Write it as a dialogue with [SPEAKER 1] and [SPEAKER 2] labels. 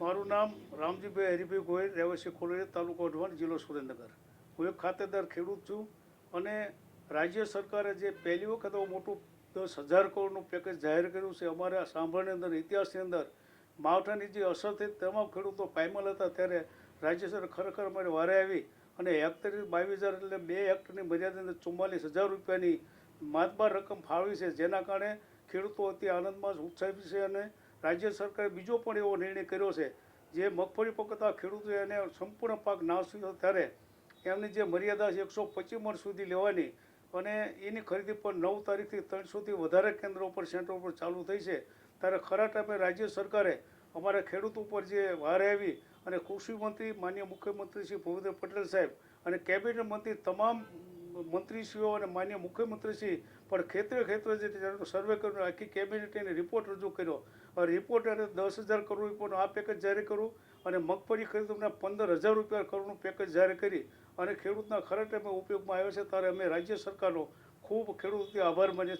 [SPEAKER 1] મારું નામ રામજીભાઈ હરિભાઈ ગોયલ રહેવાસી ખોલરી તાલુકો અઢવાણ, જિલ્લો સુરેન્દ્રનગર. હું એક ખાતેદાર ખેડૂત છું અને રાજ્ય સરકારે જે પહેલી વખત મોટું દસ હજાર કરોડનું પેકેજ જાહેર કર્યું છે, અમારા સાંભળની અંદર, ઇતિહાસની અંદર, માવઠાની જે અસર થઈ, તમામ ખેડૂતો પાયમાલ હતા ત્યારે રાજ્ય સરકાર ખરેખર અમારે વારે આવી અને હેક્ટરે બાવીસ હજાર એટલે બે હેક્ટરની મર્યાદા અંદર ચુમ્માલીસ હજાર રૂપિયાની માતબાર રકમ ફાળવી છે, જેના કારણે ખેડૂતો અતિ આનંદમાં ઉત્સાહી છે અને રાજ્ય સરકારે બીજો પણ એવો નિર્ણય કર્યો છે, જે મગફળી પકવતા ખેડૂતો એને સંપૂર્ણ પાક નાશ થયો ત્યારે એમની જે મર્યાદા છે એકસો પચીસ મણ સુધી લેવાની અને એની ખરીદી પણ નવ તારીખથી ત્રણસોથી વધારે કેન્દ્રો ઉપર સેન્ટર ઉપર ચાલુ થઈ છે. ત્યારે ખરા ટાઈમે રાજ્ય સરકારે અમારા ખેડૂત ઉપર જે વાર આવી અને કૃષિ મંત્રી, માન્ય મુખ્યમંત્રી શ્રી ભૂપેન્દ્ર પટેલ સાહેબ અને કેબિનેટ મંત્રી તમામ મંત્રીશ્રીઓ અને માન્ય મુખ્યમંત્રીશ્રી પણ ખેતરે ખેતરે જે સર્વે કર્યો, આખી કેબિનેટ રિપોર્ટ રજૂ કર્યો. અને રિપોર્ટ અને દસ હજાર કરોડ રૂપિયાનું આ પેકેજ જાહેર કરું અને મગફળી અમને પંદર હજાર રૂપિયા કરોડનું પેકેજ જાહેર કરી અને ખેડૂતના ખરા ટાઈમે ઉપયોગમાં આવ્યો છે, ત્યારે અમે રાજ્ય સરકારનો ખૂબ ખેડૂતોથી આભાર માનીએ